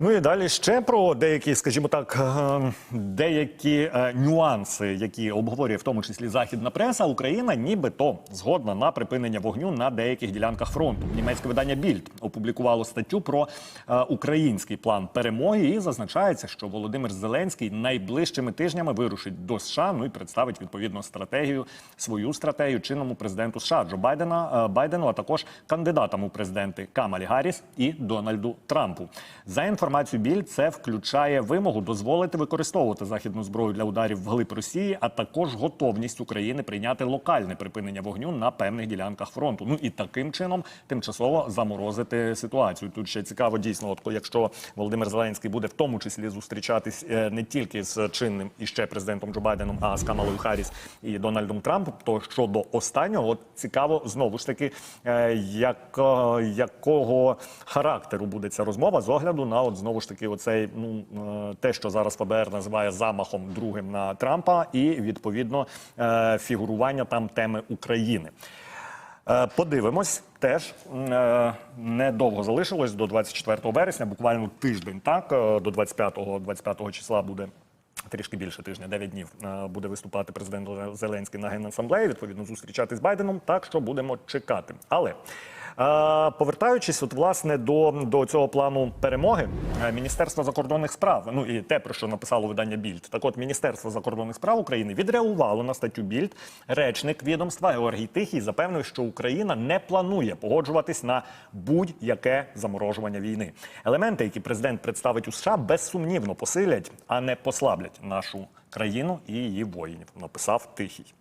Ну і далі ще про деякі, скажімо так, е, деякі е, нюанси, які обговорює в тому числі західна преса. Україна нібито згодна на припинення вогню на деяких ділянках фронту. Німецьке видання Більд опублікувало статтю про е, український план перемоги і зазначається, що Володимир Зеленський найближчими тижнями вирушить до США. Ну і представить відповідно стратегію, свою стратегію чинному президенту США Джо Байдена Байдену, а також кандидатам у президенти Камалі Гарріс і Дональду Трампу. За інформацією Більд, це включає вимогу дозволити використовувати західну зброю для ударів вглиб Росії, а також готовність України прийняти локальне припинення вогню на певних ділянках фронту. Ну і таким чином тимчасово заморозити ситуацію. Тут ще цікаво дійсно, от якщо Володимир Зеленський буде в тому числі зустрічатись е, не тільки з чинним і ще президентом Джо Байденом, а з Камалою Харріс і Дональдом Трампом. То щодо останнього, от цікаво знову ж таки, е, як, е, якого характеру буде ця розмова з огляду на знову ж таки, оцей ну е, те, що зараз ФБР називає замахом другим на Трампа, і відповідно е, фігурування там теми України. Е, Подивимось, теж недовго залишилось до 24 вересня, буквально тиждень. Так до 25 25 числа буде. Трішки більше тижня, 9 днів буде виступати президент Зеленський на генасамблеї, відповідно зустрічатись з Байденом. Так що будемо чекати. Але повертаючись, от власне до, до цього плану перемоги, е, Міністерство закордонних справ, ну і те, про що написало видання Більд. Так, от Міністерство закордонних справ України відреагувало на статтю Більд. Речник відомства Георгій Тихий запевнив, що Україна не планує погоджуватись на будь-яке заморожування війни. Елементи, які президент представить у США, безсумнівно посилять, а не послаблять нашу країну і її воїнів. Написав Тихий.